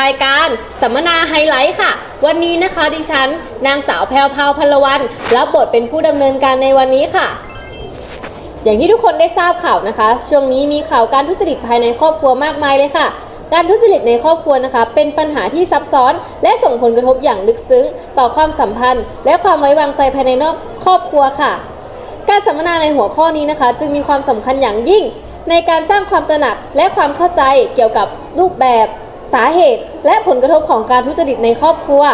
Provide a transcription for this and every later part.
รายการสัมมนาไฮไลท์ค่ะ วันนี้นะคะดิฉัน นางสาวแพรวพาวพลวันรับบทเป็นผู้ดำเนินการในวันนี้ค่ะ อย่างที่ทุกคนได้ทราบข่าวนะคะ ช่วงนี้มีข่าวการทุจริตภายในครอบครัวมากมายเลยค่ะการทุจริตในครอบครัวนะคะ เป็นปัญหาที่ซับซ้อน และส่งผลกระทบอย่างลึกซึ้ง ต่อความสัมพันธ์ และความไว้วางใจภายในนอกครอบครัวค่ะ การสัมมนาในหัวข้อนี้นะคะ จึงมีความสำคัญอย่างยิ่ง ในการสร้างความตระหนักและความเข้าใจเกี่ยวกับรูปแบบ สาเหตุ และผลกระทบของการทุจริตในครอบครัว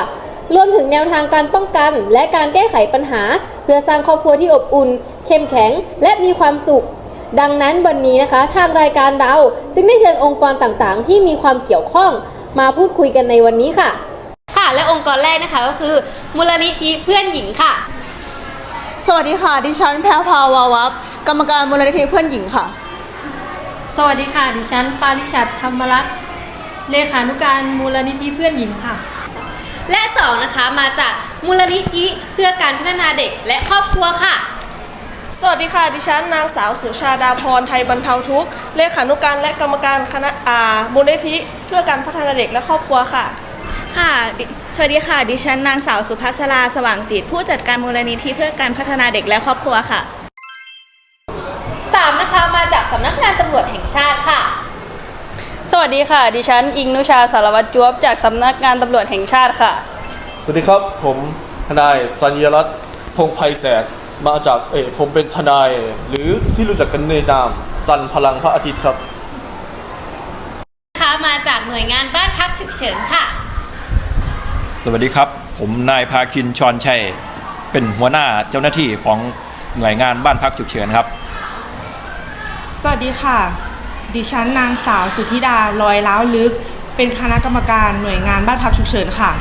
รวมถึงแนวทางการป้องกัน และการแก้ไขปัญหา เพื่อสร้างครอบครัวที่อบอุ่น เข้มแข็ง และมีความสุข ดังนั้นวันนี้นะคะ ทางรายการเราจึงได้เชิญองค์กรต่างๆ ที่มีความเกี่ยวข้อง มาพูดคุยกันในวันนี้ค่ะ ค่ะ และองค์กรแรกนะคะก็คือ มูลนิธิเพื่อนหญิงค่ะ สวัสดีค่ะ ดิฉันแพรวพราววาวับกรรมการมูลนิธิเพื่อนหญิงค่ะ สวัสดีค่ะ ดิฉันปาริชัดธรรมรัตน์ เลขานุการมูลนิธิเพื่อนหญิงค่ะ และสองนะคะมาจากมูลนิธิเพื่อการพัฒนาเด็กและครอบครัวค่ะ สวัสดีค่ะ ดิฉันนางสาวสุชาดาพรไทยบรรเทาทุกข์เลขานุการและกรรมการคณะอามูลนิธิเพื่อการพัฒนาเด็กและครอบครัวค่ะ ค่ะดิสวัสดีค่ะ ดิฉันนางสาวสุภัสราสว่างจิต ผู้จัดการมูลนิธิเพื่อการพัฒนาเด็กและครอบครัวค่ะ 3 นะคะมาจากสำนักงานตำรวจแห่งชาติค่ะ สวัสดีค่ะ ดิฉัน อิงนุชาสารวัตรจวบจากสำนักงานตำรวจแห่งชาติค่ะ สวัสดีครับ ผมทนายสัญญรัตน์พงษ์ไพแสกมาจากเออผมเป็นทนาย หรือที่รู้จักกันในนามสันพลังพระอาทิตย์ครับนะคะมาจากหน่วยงานบ้านพักฉุกเฉินค่ะ สวัสดีครับ ผมนายภาคินชอนชัย เป็นหัวหน้าเจ้าหน้าที่ของหน่วยงานบ้านพักฉุกเฉินครับ สวัสดีค่ะ ดิฉันนางสาวสุธิดาลอยล้าวลึก เป็นคณะกรรมการหน่วยงานบ้านพักฉุกเฉินค่ะ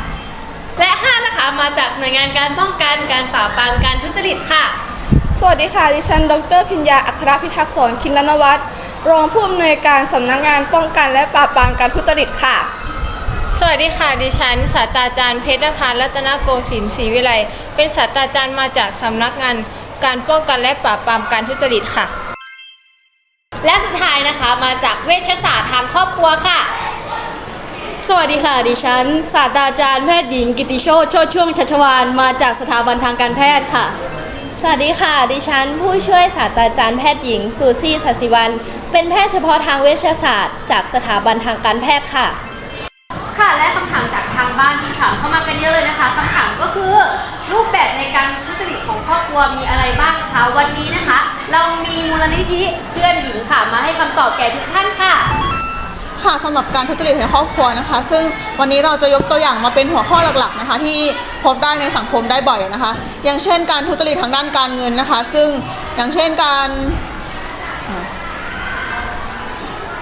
และ 5 นะคะมาจากหน่วยงานการป้องกันการปราบปรามการทุจริตค่ะ สวัสดีค่ะ ดิฉัน ดรพิญญา อัครพิทักษ์สอนคินนวัฒน์รองผู้อำนวยการสำนักงานป้องกันและปราบปรามการทุจริตค่ะ สวัสดีค่ะ ดิฉันศาสตราจารย์เพชรพันธ์รัตนโกสินทร์ศรีวิไล เป็นศาสตราจารย์มาจากสำนักงานการป้องกันและปราบปรามการทุจริตค่ะ และสุดท้ายนะคะมาจากเวชศาสตร์ทางครอบครัวค่ะ สวัสดีค่ะ ดิฉัน ศาสตราจารย์แพทย์หญิงกิติโชติโชติช่วงชัชวานมาจากสถาบันทางการแพทย์ค่ะ สวัสดีค่ะ ดิฉัน ผู้ช่วยศาสตราจารย์แพทย์หญิงสูซี่สัสิวัน เป็นแพทย์เฉพาะทางเวชศาสตร์ จากสถาบันทางการแพทย์ค่ะ ค่ะและคำถามจากทางบ้านที่ถามเข้ามากันเยอะเลยนะคะคำถามก็คือ รูปแบบในการทุจริตของครอบครัวมีอะไรบ้างคะ วันนี้นะคะ เรามีมูลนิธิเพื่อนหญิงค่ะมาให้คำตอบแก่ทุกท่านค่ะ ค่ะสำหรับการทุจริตในครอบครัวนะคะ ซึ่งวันนี้เราจะยกตัวอย่างมาเป็นหัวข้อหลักๆนะคะ ที่พบได้ในสังคมได้บ่อยนะคะ อย่างเช่น การทุจริตทางด้านการเงินนะคะ ซึ่งอย่างเช่นการอ่า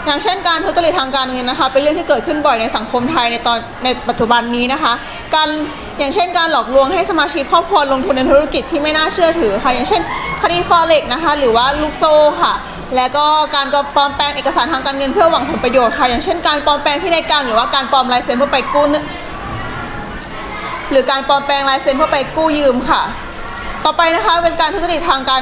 อย่างเช่นการทุจริตทางการเงินนะคะ เป็นเรื่องที่เกิดขึ้นบ่อยในสังคมไทยในตอนในปัจจุบันนี้นะคะ การ อย่างเช่นการหลอกลวงให้สมาชิกครอบครัวลงทุนในธุรกิจที่ไม่น่าเชื่อถือค่ะ อย่างเช่น คดีฟอเร็กนะคะหรือว่าลูกโซ่ค่ะ และก็การปลอมแปลงเอกสารทางการเงินเพื่อหวังผลประโยชน์ค่ะ อย่างเช่น การปลอมแปลงพินัยกรรมหรือว่าการปลอมลายเซ็นเพื่อไปกู้เงินหรือการปลอมแปลงลายเซ็นเพื่อไปกู้ยืมค่ะ ต่อไปนะคะเป็นการทุจริตทางการ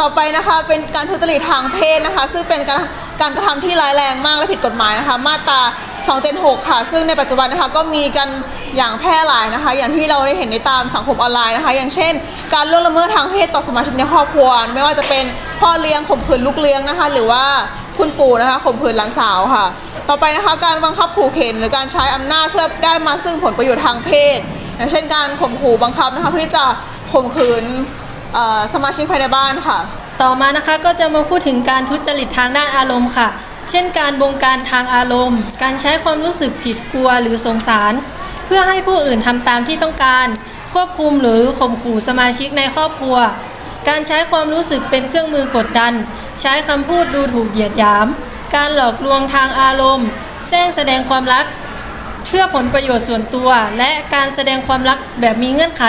ต่อไปนะคะเป็นการทุจริตทางเพศนะคะ ซึ่งเป็นการ การกระทำที่ร้ายแรงมากและผิดกฎหมายนะคะ มาตรา 276 ค่ะ ซึ่งในปัจจุบันนะคะก็มีกันอย่างแพร่หลายนะคะ อย่างที่เราได้เห็นในตามสังคมออนไลน์นะคะ อย่างเช่น การล่วงละเมิดทางเพศต่อสมาชิกในครอบครัว ไม่ว่าจะเป็นพ่อเลี้ยงข่มขืนลูกเลี้ยงนะคะ หรือว่าคุณปู่นะคะข่มขืนหลานสาวค่ะ ต่อไปนะคะการบังคับขู่เข็นหรือการใช้อำนาจเพื่อได้มาซึ่งผลประโยชน์ทางเพศ อย่างเช่นการข่มขู่บังคับนะคะเพื่อที่จะข่มขืนสมาชิกภายในบ้านค่ะ ต่อมานะคะก็จะมาพูดถึงการทุจริตทางด้านอารมณ์ค่ะ เช่นการบงการทางอารมณ์ การใช้ความรู้สึกผิดกลัวหรือสงสาร เพื่อให้ผู้อื่นทำตามที่ต้องการ ควบคุมหรือข่มขู่สมาชิกในครอบครัว การใช้ความรู้สึกเป็นเครื่องมือกดดัน ใช้คำพูดดูถูกเหยียดหยาม การหลอกลวงทางอารมณ์แสร้งแสดงความรัก เพื่อผลประโยชน์ส่วนตัว และการแสดงความรักแบบมีเงื่อนไข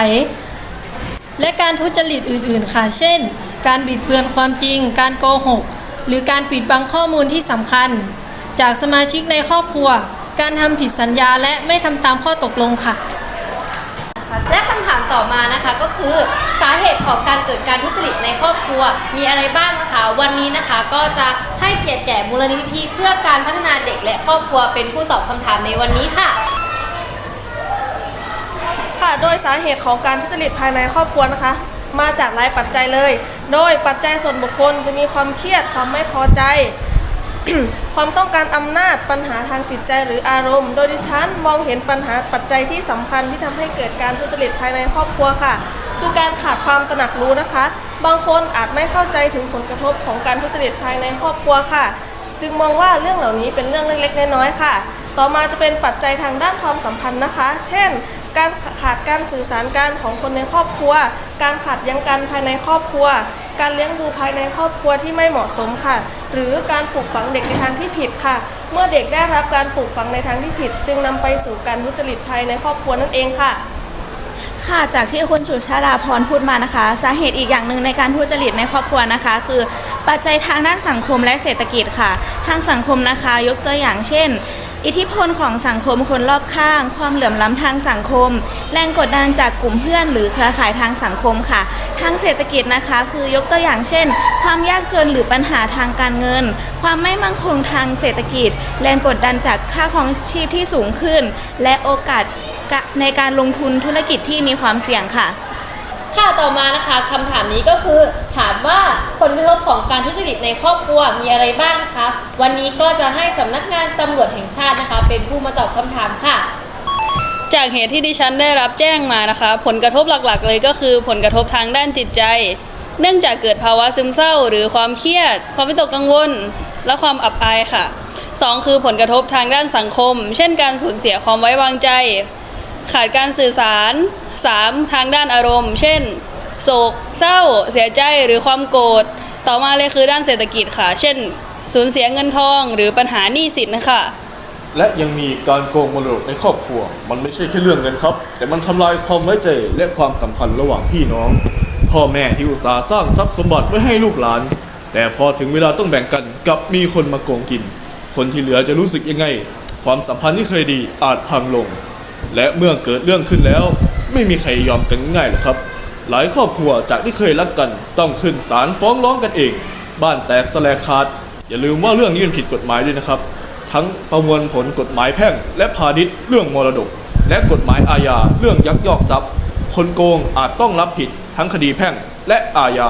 และการทุจริตอื่น ๆ ค่ะ เช่น การบิดเบือนความจริง การโกหก หรือการปิดบังข้อมูลที่สำคัญ จากสมาชิกในครอบครัว การทำผิดสัญญาและไม่ทำตามข้อตกลงค่ะ และคำถามต่อมานะคะก็คือสาเหตุของการเกิดการทุจริตในครอบครัวมีอะไรบ้างนะคะ วันนี้นะคะก็จะให้เกียรติแก่มูลนิธิเพื่อการพัฒนาเด็กและครอบครัวเป็นผู้ตอบคำถามในวันนี้ค่ะค่ะ โดยสาเหตุของการทุจริตภายในครอบครัวนะคะ มาจากหลายปัจจัยเลย โดยปัจจัยส่วนบุคคลจะมีความเครียดความไม่พอใจ ความต้องการอำนาจปัญหาทางจิตใจหรืออารมณ์ โดยดิฉันมองเห็นปัญหาปัจจัยที่สำคัญที่ทำให้เกิดการทุจริตภายในครอบครัวค่ะคือการขาดความตระหนักรู้นะคะ บางคนอาจไม่เข้าใจถึงผลกระทบของการทุจริตภายในครอบครัวค่ะ จึงมองว่าเรื่องเหล่านี้เป็นเรื่องเล็กๆ น้อยๆ ค่ะ ต่อมาจะเป็นปัจจัยทางด้านความสัมพันธ์นะคะ เช่น การขาดการสื่อสารกันของคนในครอบครัว การขัดย้งกันภายในครอบครัว การเลี้ยงดูภายในครอบครัวที่ไม่เหมาะสมค่ะ หรือการปลูกฝังเด็กในทางที่ผิดค่ะ เมื่อเด็กได้รับการปลูกฝังในทางที่ผิด จึงนำไปสู่การทุจริตภายในครอบครัวนั่นเองค่ะค่ะจากที่คุณสุชาดาพรพูดมานะคะ สาเหตุอีกอย่างหนึ่งในการทุจริตในครอบครัวนะคะ คือปัจจัยทางด้านสังคมและเศรษฐกิจค่ะ ทางสังคมนะคะ ยกตัวอย่างเช่น อิทธิพลของสังคมคนรอบข้าง ความเหลื่อมล้ำทางสังคม แรงกดดันจากกลุ่มเพื่อนหรือเครือข่ายทางสังคมค่ะ ทางเศรษฐกิจนะคะ คือยกตัวอย่างเช่น ความยากจนหรือปัญหาทางการเงิน ความไม่มั่งคงทางเศรษฐกิจ แรงกดดันจากค่าของชีพที่สูงขึ้น และโอกาสในการลงทุนธุรกิจที่มีความเสี่ยงค่ะ ค่ะต่อมานะคะคำถามนี้ก็คือ ถามว่าผลกระทบของการทุจริตในครอบครัวมีอะไรบ้างนะคะ วันนี้ก็จะให้สำนักงานตำรวจแห่งชาตินะคะ เป็นผู้มาตอบคำถามค่ะ จากเหตุที่ดิฉันได้รับแจ้งมานะคะ ผลกระทบหลักๆ เลยก็คือผลกระทบทางด้านจิตใจ เนื่องจากเกิดภาวะซึมเศร้า หรือความเครียด ความวิตกกังวล และความอับอายค่ะสองคือผลกระทบทางด้านสังคม เช่น การสูญเสียความไว้วางใจ ขาดการสื่อสาร 3. ทางด้านอารมณ์ เช่น โศก เศร้า เสียใจหรือความโกรธ ต่อมาเลยคือด้านเศรษฐกิจค่ะ เช่น สูญเสียเงินทองหรือปัญหาหนี้สินนะคะและยังมีการโกงมรดกในครอบครัว มันไม่ใช่แค่เรื่องเงินครับ แต่มันทำลายความไว้ใจและความสัมพันธ์ระหว่างพี่น้อง พ่อแม่ที่อุตสาห์สร้างทรัพย์สมบัติไว้ให้ลูกหลาน แต่พอถึงเวลาต้องแบ่งกันกลับมีคนมาโกงกิน คนที่เหลือจะรู้สึกยังไง ความสัมพันธ์ที่เคยดีอาจพังลง และเมื่อเกิดเรื่องขึ้นแล้ว ไม่มีใครยอมกันง่ายหรอกครับ หลายครอบครัวจากที่เคยรักกัน ต้องขึ้นศาลฟ้องร้องกันเอง บ้านแตกสแลกขาด อย่าลืมว่าเรื่องนี้มันผิดกฎหมายด้วยนะครับ ทั้งประมวลผลกฎหมายแพ่ง และพาณิชย์เรื่องมรดก และกฎหมายอาญาเรื่องยักยอกทรัพย์ คนโกงอาจต้องรับผิด ทั้งคดีแพ่ง และอาญา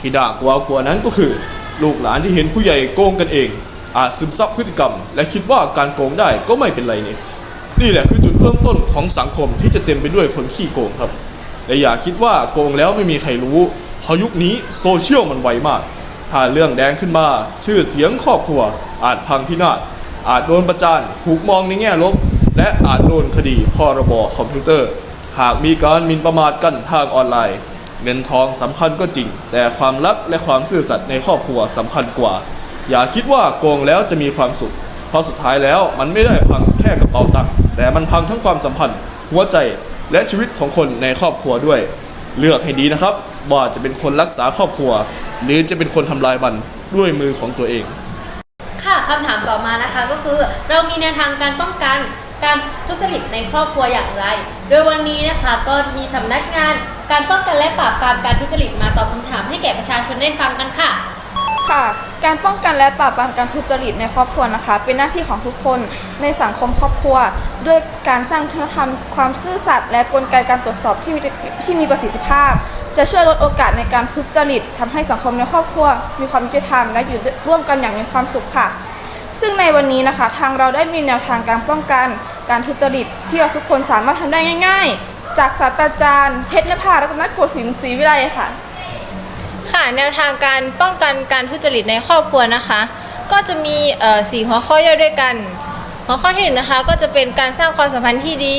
ที่ด่ากว่ากว่านั้นก็คือ ลูกหลานที่เห็นผู้ใหญ่โกงกันเอง อาจซึมซับพฤติกรรม และคิดว่าการโกงได้ก็ไม่เป็นไรนี่นี่แหละคือจุด ริ่มต้นของสังคมที่จะเต็มไปด้วยคนขี้โกงครับและอย่าคิดว่าโกงแล้วไม่มีใครรู้เพราะยุคนี้โซเชียลมันไวมาก ถ้าเรื่องแดงขึ้นมา ชื่อเสียงครอบครัว อาจพังพินาศอาจโดนประจานถูกมองในแง่ลบ และอาจโดนคดีพรบคอมพิวเตอร์ หากมีการมินประมาทกันทางออนไลน์ เงินทองสำคัญก็จริง แต่ความรักและความซื่อสัตย์ในครอบครัวสำคัญกว่า อย่าคิดว่าโกงแล้วจะมีความสุข เพราะสุดท้ายแล้วมันไม่ได้พังแค่กระเป๋าตังค์ แต่มันพังทั้งความสัมพันธ์ หัวใจและชีวิตของคนในครอบครัวด้วย เลือกให้ดีนะครับ ว่าจะเป็นคนรักษาครอบครัว หรือจะเป็นคนทำลายมันด้วยมือของตัวเอง ค่ะคำถามต่อมานะคะก็คือเรามีแนวทางการป้องกันการทุจริตในครอบครัวอย่างไร โดยวันนี้นะคะก็จะมีสำนักงาน การป้องกันและปราบปรามการทุจริตมาตอบคำถามให้แก่ประชาชนได้ฟังกันค่ะ ค่ะ การป้องกันและปราบปรามการทุจริตในครอบครัวนะคะ เป็นหน้าที่ของทุกคนในสังคมครอบครัว ด้วยการสร้างวัฒนธรรมความซื่อสัตย์และกลไกการตรวจสอบที่มีที่มีประสิทธิภาพ จะช่วยลดโอกาสในการทุจริตทำให้สังคมในครอบครัว มีความยุติธรรมและอยู่ร่วมกันอย่างมีความสุขค่ะ ซึ่งในวันนี้นะคะ ทางเราได้มีแนวทางการป้องกันการทุจริตที่เราทุกคนสามารถทำได้ง่าย ๆ จากศาสตราจารย์เพชรนภารัตนโกสินทร์ศรีวิไลค่ะ ค่ะแนวทางการป้องกันการทุจริตในครอบครัวนะคะ ก็จะมีสี่หัวข้อย่อยด้วยกัน หัวข้อที่หนึ่งนะคะก็จะเป็นการสร้างความสัมพันธ์ที่ดี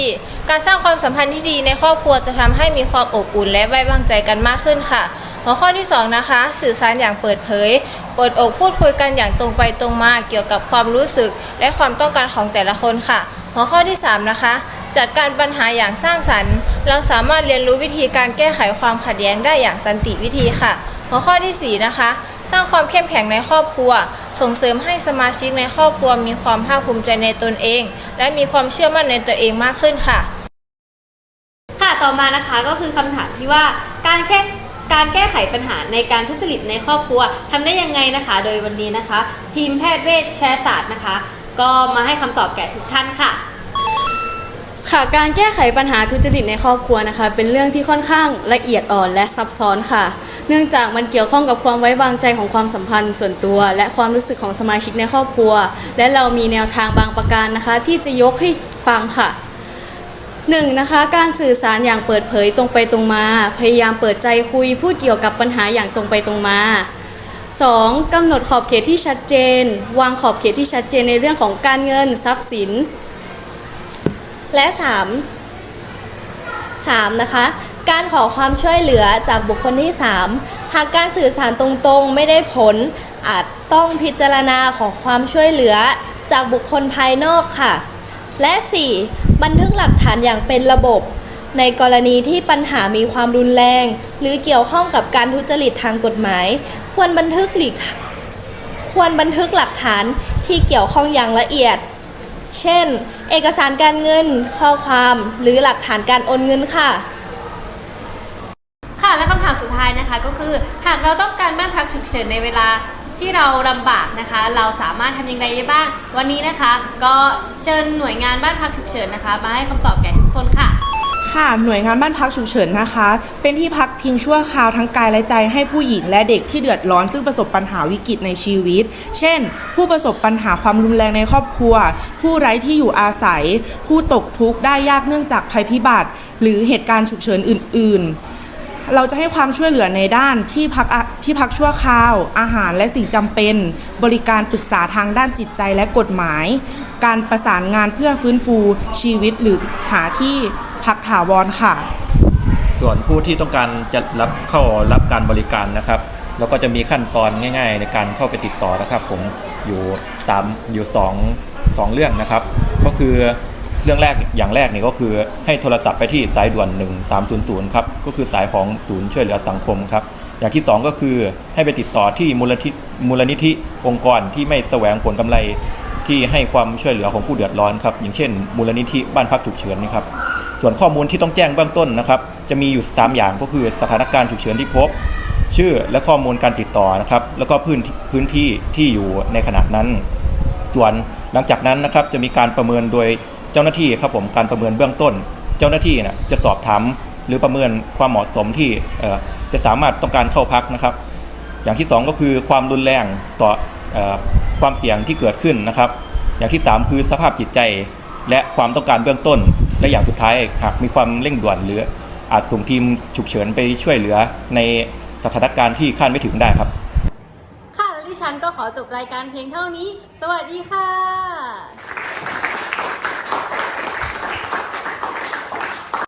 การสร้างความสัมพันธ์ที่ดีในครอบครัวจะทำให้มีความอบอุ่นและไว้วางใจกันมากขึ้นค่ะ หัวข้อที่สองนะคะสื่อสารอย่างเปิดเผย เปิดอกพูดคุยกันอย่างตรงไปตรงมาเกี่ยวกับความรู้สึก และความต้องการของแต่ละคนค่ะ หัวข้อที่3นะคะจัดการปัญหาอย่างสร้างสรรค์ เราสามารถเรียนรู้วิธีการแก้ไขความขัดแย้งได้อย่างสันติวิธีค่ะ หัวข้อทีสี่ 4 นะคะ สร้างความเข้มแข็งในครอบครัว ส่งเสริมให้สมาชิกในครอบครัวมีความภาคภูมิใจในตนเอง และมีความเชื่อมั่นในตัวเองมากขึ้นค่ะ ค่ะต่อมานะคะก็คือคำถามที่ว่าการแค่การแก้ไขปัญหาในการทุจริตในครอบครัวทำได้ยังไงนะคะ โดยวันนี้นะคะ ทีมแพทย์เวชแชร์ศาสตร์นะคะ ก็มาให้คำตอบแก่ทุกท่านค่ะค่ะการแก้ไขปัญหาทุจริตในครอบครัวนะคะ เป็นเรื่องที่ค่อนข้างละเอียดอ่อนและซับซ้อนค่ะ เนื่องจากมันเกี่ยวข้องกับความไว้วางใจของความสัมพันธ์ส่วนตัว และความรู้สึกของสมาชิกในครอบครัว และเรามีแนวทางบางประการนะคะ ที่จะยกให้ฟังค่ะหนึ่งนะคะ การสื่อสารอย่างเปิดเผยตรงไปตรงมา พยายามเปิดใจคุยพูดเกี่ยวกับปัญหาอย่างตรงไปตรงมา 2. กำหนดขอบเขตที่ชัดเจน วางขอบเขตที่ชัดเจนในเรื่องของการเงินทรัพย์สิน และ 3 3 นะคะ การขอความช่วยเหลือจากบุคคลที่ 3 หากการสื่อสารตรงๆ ไม่ได้ผล อาจต้องพิจารณาขอความช่วยเหลือจากบุคคลภายนอกค่ะ และ 4. บันทึกหลักฐานอย่างเป็นระบบ ในกรณีที่ปัญหามีความรุนแรง หรือเกี่ยวข้องกับการทุจริตทางกฎหมาย ควรบันทึกหลีกควรบันทึกหลักฐานที่เกี่ยวข้องอย่างละเอียด เช่น เอกสารการเงิน ข้อความ หรือหลักฐานการโอนเงินค่ะามสุดท้ายนะคะก็คือหากเราต้องการบ้านพักฉุกเฉินในเวลาที่เราลำบากนะคะ เราสามารถทำอย่างไรได้บ้าง วันนี้นะคะ ก็เชิญหน่วยงานบ้านพักฉุกเฉินนะคะ มาให้คำตอบแก่ทุกคนค่ะ ค่ะหน่วยงานบ้านพักฉุกเฉินนะคะ เป็นที่พักพิงชั่วคราวทั้งกายและใจให้ผู้หญิงและเด็กที่เดือดร้อนซึ่งประสบปัญหาวิกฤตในชีวิต เช่น ผู้ประสบปัญหาความรุนแรงในครอบครัว ผู้ไร้ที่อยู่อาศัย ผู้ตกทุกข์ได้ยากเนื่องจากภัยพิบัติ หรือเหตุการณ์ฉุกเฉินอื่น ๆ เราจะให้ความช่วยเหลือในด้านที่พักที่พักชั่วคราว อาหารและสิ่งจำเป็น บริการปรึกษาทางด้านจิตใจและกฎหมาย การประสานงานเพื่อฟื้นฟูชีวิตหรือหาที่พักถาวรค่ะ ส่วนผู้ที่ต้องการจะรับเข้ารับการบริการนะครับเราก็จะมีขั้นตอนง่าย ๆ ในการเข้าไปติดต่อนะครับ ผมอยู่สามอยู่สองสองเรื่องนะครับ ก็คือ เรื่องแรกอย่างแรกนี่ก็คือให้โทรศัพท์ไปที่สายด่วน 1300 ครับ ก็คือสายของศูนย์ช่วยเหลือสังคมครับ อย่างที่สองก็คือให้ไปติดต่อที่มูลนิธิมูลนิธิองค์กรที่ไม่แสวงผลกำไรที่ให้ความช่วยเหลือของผู้เดือดร้อนครับ อย่างเช่น มูลนิธิบ้านพักฉุกเฉินนี่ครับ ส่วนข้อมูลที่ต้องแจ้งเบื้องต้นนะครับ จะมีอยู่ 3 อย่างก็คือสถานการณ์ฉุกเฉินที่พบ ชื่อและข้อมูลการติดต่อนะครับ แล้วก็พื้นพื้นที่ที่อยู่ในขณะนั้น ส่วนหลังจากนั้นนะครับจะมีการประเมินโดย เจ้าหน้าที่ครับผมการประเมินเบื้องต้น เจ้าหน้าที่นะจะสอบถามหรือประเมินความเหมาะสมที่จะสามารถต้องการเข้าพักนะครับ อย่างที่ 2 ก็คือความรุนแรงต่อออความเสี่ยงที่เกิดขึ้นนะครับ อย่างที่ 3 คือสภาพจิตใจและความต้องการเบื้องต้น และอย่างสุดท้ายหากมีความเร่งด่วนหรืออาจส่งทีมฉุกเฉินไปช่วยเหลือในสถานการณ์ที่คาดไม่ถึงได้ครับ ค่ะและดิฉันก็ขอจบรายการเพียงเท่านี้ สวัสดีค่ะ